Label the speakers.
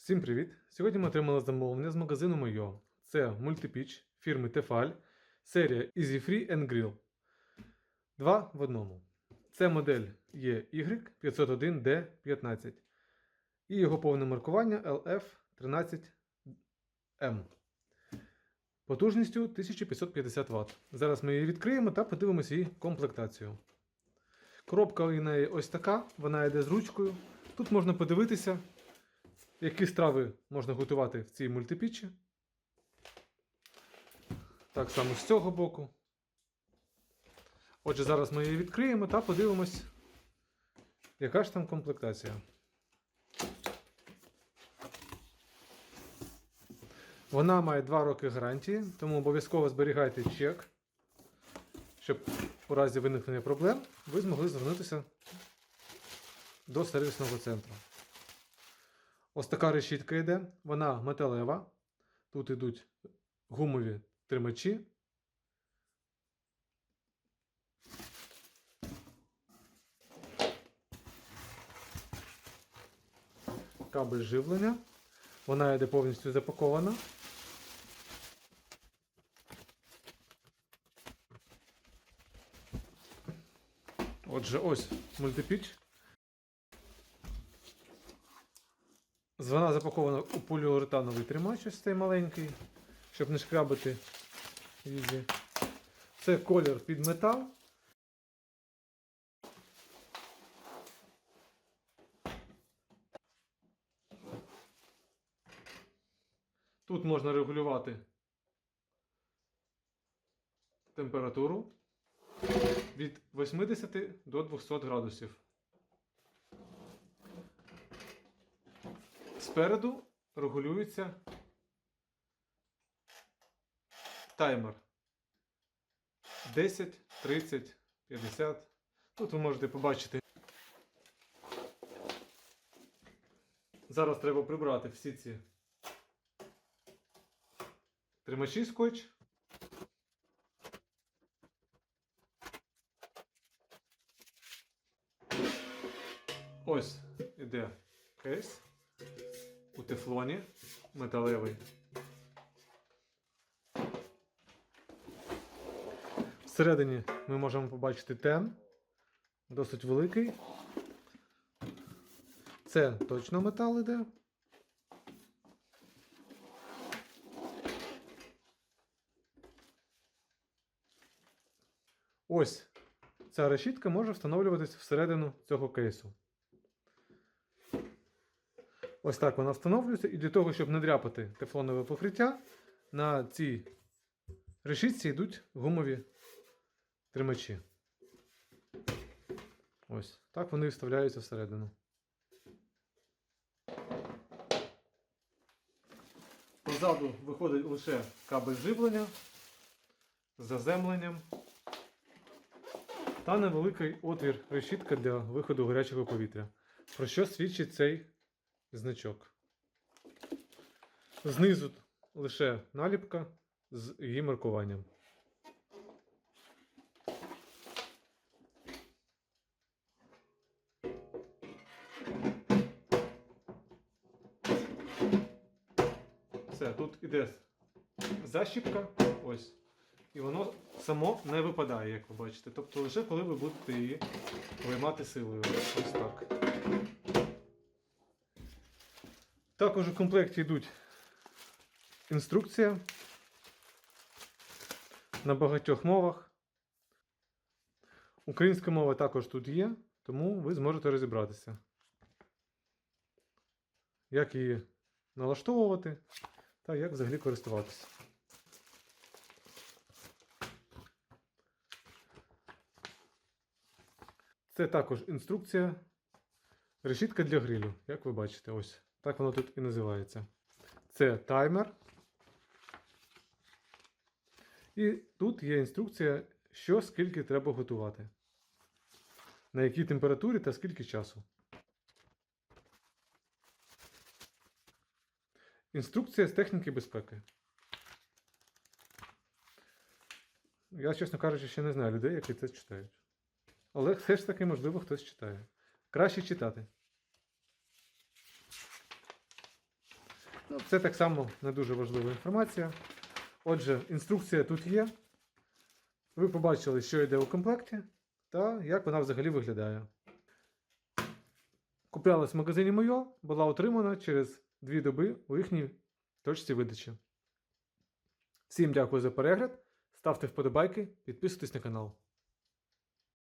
Speaker 1: Всім привіт! Сьогодні ми отримали замовлення з магазину Мойо. Це мультипіч фірми Tefal, серія Easy Free and Grill. Два в одному. Це модель є Y501D15 і його повне маркування LF13M. Потужністю 1550 Вт. Зараз ми її відкриємо та подивимося її комплектацію. Коробка у неї ось така, вона йде з ручкою. Тут можна подивитися, які страви можна готувати в цій мультипічі. Так само з цього боку. Отже, зараз ми її відкриємо та подивимось, яка ж там комплектація. Вона має 2 роки гарантії, тому обов'язково зберігайте чек, щоб у разі виникнення проблем ви змогли звернутися до сервісного центру. Ось така решітка йде, вона металева. Тут йдуть гумові тримачі. Кабель живлення. Вона йде повністю запакована. Отже, ось мультипіч. Вона запакована у поліуретановий тримач, ось цей маленький, щоб не шкрябати її. Це колір під метал. Тут можна регулювати температуру від 80 до 200 градусів. Спереду регулюється таймер 10, 30, 50. Тут ви можете побачити. Зараз треба прибрати всі ці тримачі скотч. Ось іде кейс тефлоні металевий. Всередині ми можемо побачити тен, досить великий. Це точно метал іде. Ось ця решітка може встановлюватись всередину цього кейсу. Ось так вона встановлюється. І для того, щоб не дряпати тефлонове покриття, на цій решітці йдуть гумові тримачі. Ось так вони вставляються всередину. Позаду виходить лише кабель живлення з заземленням та невеликий отвір решітка для виходу гарячого повітря. Про що свідчить цей значок. Знизу лише наліпка з її маркуванням. Все, тут іде защіпка, ось. І воно само не випадає, як ви бачите. Тобто лише коли ви будете її виймати силою. Ось так. Також у комплекті йдуть інструкція на багатьох мовах. Українська мова також тут є, тому ви зможете розібратися, як її налаштовувати та як взагалі користуватися. Це також інструкція. Решітка для грилю, як ви бачите, ось. Так воно тут і називається. Це таймер. І тут є інструкція, що скільки треба готувати. На якій температурі та скільки часу. Інструкція з техніки безпеки. Я, чесно кажучи, ще не знаю людей, які це читають. Але все ж таки, можливо, хтось читає. Краще читати. Ну, це так само не дуже важлива інформація. Отже, інструкція тут є. Ви побачили, що йде у комплекті, та як вона взагалі виглядає. Куплялась в магазині Мойо, була отримана через дві доби у їхній точці видачі. Всім дякую за перегляд. Ставте вподобайки, підписуйтесь на канал.